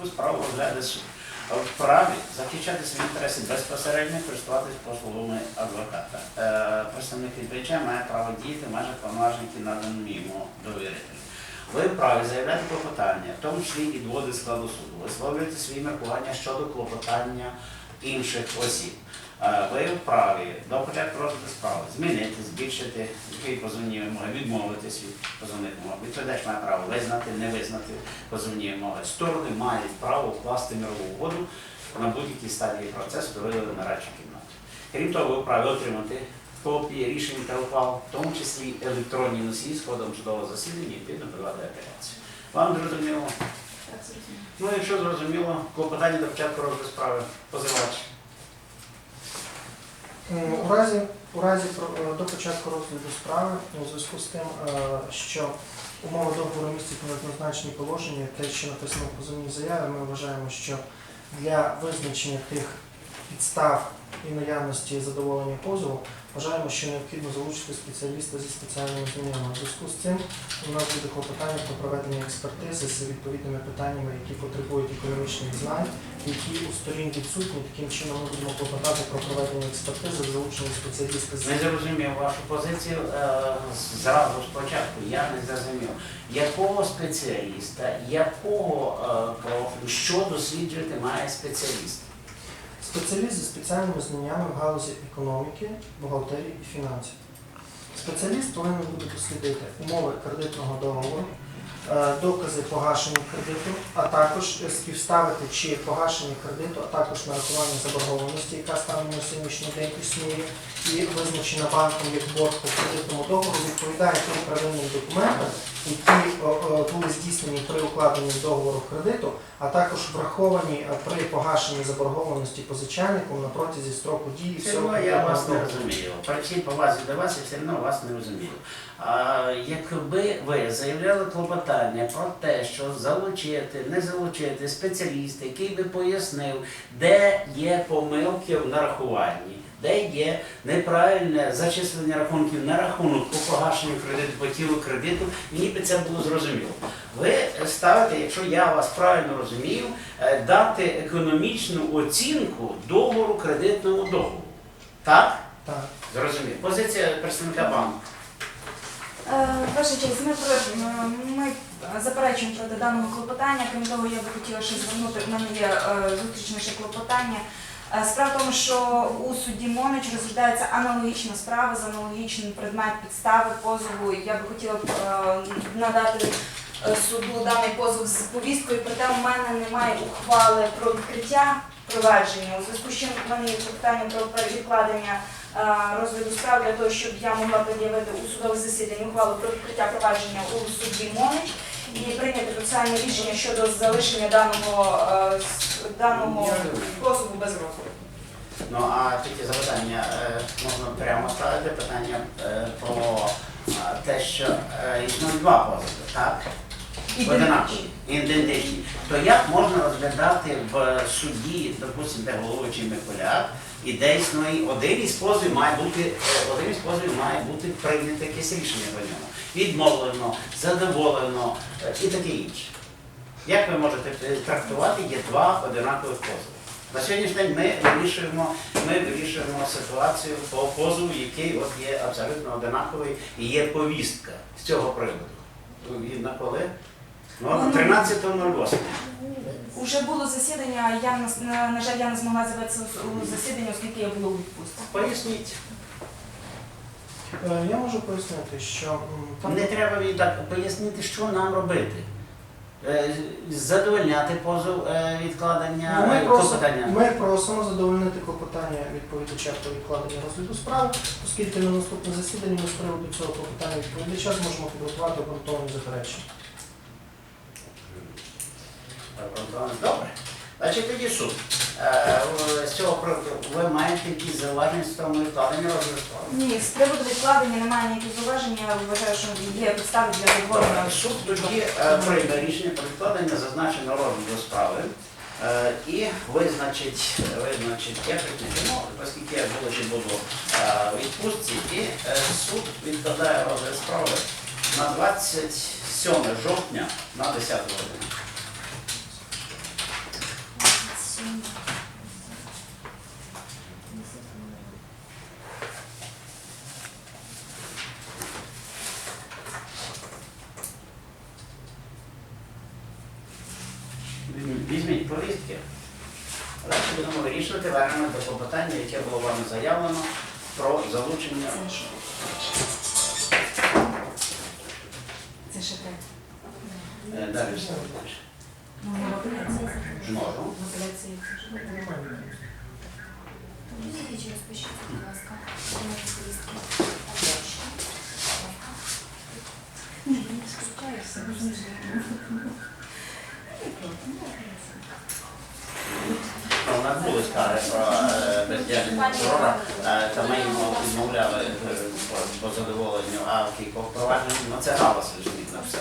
ту справу розгляне суд. Вправі захищати свої інтереси безпосередньо користуватись послугами адвоката. Е, Представник відповідача має право діяти в межах повноважень, надані йому довірити. Ви вправі заявляти клопотання, в тому числі і доводи складу суду. Висловлюєте свої міркування щодо клопотання інших осіб. Е, Ви вправі до початку розгляду справи змінити, збільшити які позовні вимоги, відмовитись від позовних вимог. Відповідач має право визнати, не визнати позовні вимоги. Сторони мають право вкласти мирову угоду на будь-якій стадії процесу до видали на радчу кімнату. Крім того, ви вправі отримати копії рішень та ухвал, в тому числі електронні носії з ходом судового засідання, відповідно подавати апеляцію. Вам зрозуміло? Так, зрозуміло. Ну, якщо зрозуміло, клопотання до початку розгляду справи позивач. У разі, у разі про- е, до початку розгляду справи у зв'язку з тим, е, що умови договору містять неоднозначні положення, те, що написано в позовній заяві, ми вважаємо, що для визначення тих підстав і наявності задоволення позову вважаємо, що необхідно залучити спеціаліста зі спеціальними знаннями. У зв'язку з цим у нас буде клопотання про проведення експертизи з відповідними питаннями, які потребують економічних знань, які у сторін відсутні. Таким чином ми будемо клопотати про проведення експертизи з залученням спеціаліста Не зрозумів вашу позицію е, зразу спочатку. Я не зрозумів, якого спеціаліста, якого е, профілю, що досліджувати має спеціаліст. Спеціаліст зі спеціальними знаннями в галузі економіки, бухгалтерії і фінансів. Спеціаліст повинен буде дослідити умови кредитного договору, докази погашення кредиту, а також співставити чи погашення кредиту, а також нарахування заборгованості, яка станом на сьогоднішній день існує, і визначена банком як борг по кредитному договору, відповідає тим первинним документам, які були здійснені при укладенні договору кредиту, а також враховані е, при погашенні заборгованості позичальником на протязі строку дії Все всього я вас не розумію. При всій повазі до вас я все одно вас не розумію. А якби ви заявляли клопотання про те, що залучити, не залучити спеціаліста, який би пояснив, де є помилки в нарахуванні, де є неправильне зачислення рахунків на рахунок по погашенню кредиту, по тілу кредиту, мені би це було зрозуміло. Ви ставите, якщо я вас правильно розумію, е, дати економічну оцінку договору кредитному договору. Так? Так. Зрозумів. Позиція представника банку. Е, Ваша честь, ми, ми заперечуємо проти даного клопотання. Крім того, я би хотіла ще звернути, в мене є е, зустрічне ще клопотання. Е, Справа в тому, що у судді Монич розглядається аналогічна справа з аналогічним предмет підстави позову. Я би хотіла надати суду даний позов з повісткою, проте у мене немає ухвали про відкриття провадження. У зв'язку з чим в мене є питання про відкладення е, розгляду справ для того, щоб я могла пред'явити у судове засідання ухвалу про відкриття провадження у суді Монич і прийняти процесуальне рішення щодо залишення даного, е, даного позову без розгляду. Ну а тільки запитання е, можна прямо ставити питання про те, що існують два позови, так? Одинакові, ідентичні. То як можна розглядати в суді, допустимо, де головуючий Миколяк, і де існує один із позовів має бути, е, один із позовів має бути прийнято якесь рішення по ньому. Відмовлено, задоволено е, і таке інше. Як ви можете е, трактувати, є два одинакових позови? На сьогоднішній день ми вирішуємо, ми вирішуємо ситуацію по позову, який от є абсолютно одинаковий і є повістка з цього приводу. І на коли? Ну, 13.08. Уже було засідання, я на, на, на жаль, я не змогла з'явитися у засідання, оскільки я була у відпустці. Поясніть. Е, Я можу пояснити, що м, там Не треба так пояснити, що нам робити. Е, Задовольняти позов е, відкладення Ну, ми, е, просимо, клопотання. ми просимо задовольнити клопотання відповідача про відкладення розгляду справи, оскільки на наступне засідання ми з приводу цього клопотання відповідача зможемо підготувати обґрунтовані заперечення. Добре. Значить, тоді суд. Е, З цього приводу ви маєте якісь зауваження з тому відкладення справи? Ні, з приводу відкладення немає ніяких зауважень, я вважаю, що є підстави для задоволення. Суд тоді е, прийме рішення про відкладення зазначеного розгляду справи е, і визначить, визначить я прикінчимо, оскільки я було ще буду е, у відпустці, і е, суд відкладає розгляд справи на 27 жовтня на 10 годину. Повістки. Далі будемо вирішувати вернемо до клопотання, яке було вами заявлено про залучення. Це ще те. Е, Далі все далі. Ну, апеляції. Можу. В апеляції. Візьміть, розпишіть, будь ласка. Приймайте повістки. Ні, не спускаюся. Нас були скари про е, бездіяльність прокурора, е, та ми йому відмовляли е, по- задоволенню, а в кількох провадженнях, ну це галас лежить на все.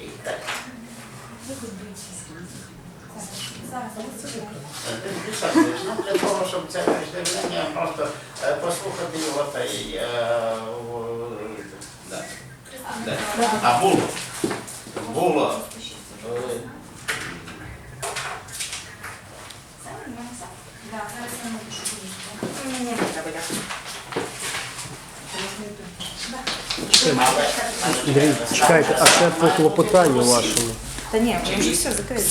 І так. Е, ну, для того, щоб це звернення просто е, послухати його та й е, в- да. Да. А було. Було. е, Це в мене все. Да, зараз я напишу повістку. Ні, ні, не треба, дякую. але- Андрій, чекайте, а це по клопотанню вашому. Та ні, вже все закрито.